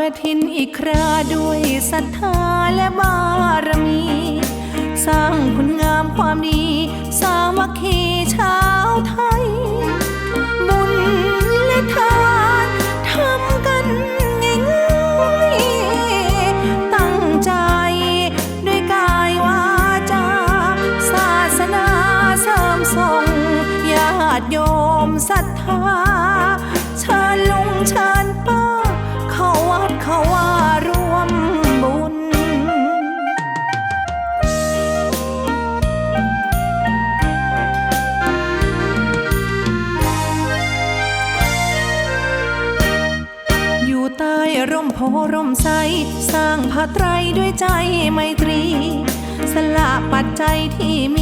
ระถินอีกคราด้วยศรัทธาและบารมี สร้างคุณงามความดี สามัคคีชาวไทย บุญและทานทำกันง่ายๆตั้งใจ ด้วยกายวาจาศาสนาเสริมส่งญาติโยมศรัทธาเชิญลุงเชิญ ใต้ร่มโพร่มใส สร้างพระไตรด้วยใจไมตรี สละปัจจัยที่มี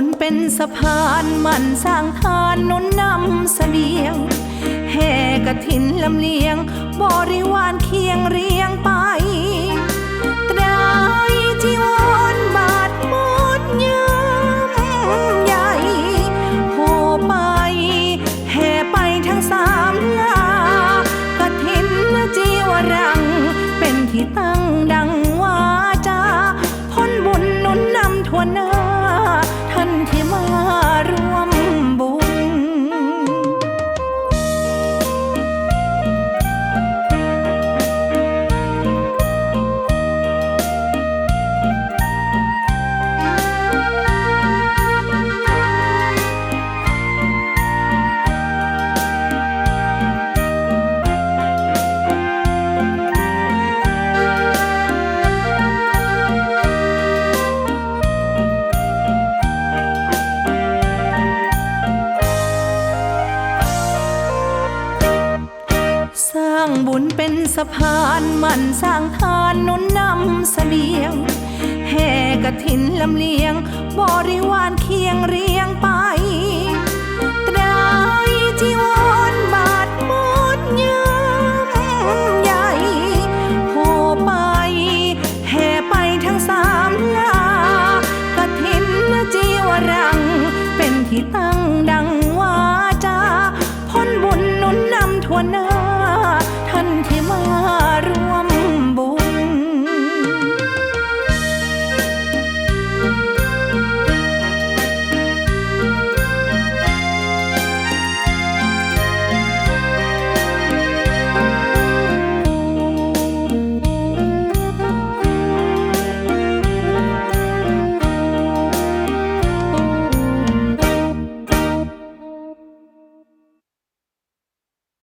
ร้างบุญเป็นสะพานมันสร้างทานนุนนำเสบียง แห่กระถินลำเลียง บริวารเคียงเรียงไปตรายจีวรบาทหมดยามใหญ่โหไป แห่ไปทั้งสามลากระถินจีวรัง เป็นที่ตั้งางบุญเป็นสะพานมันสร้างทานนุนนำเสบียงแห่กระถินลำเลียง บริวารเคียงเรียงไปตรายจีวรบาทมดยืมใหญ่โหไป แห่ไปทั้งสามลากระถินจีวรัง เป็นที่ตั้งดังวาจาพ้นบุญนุนนำทวนเนอ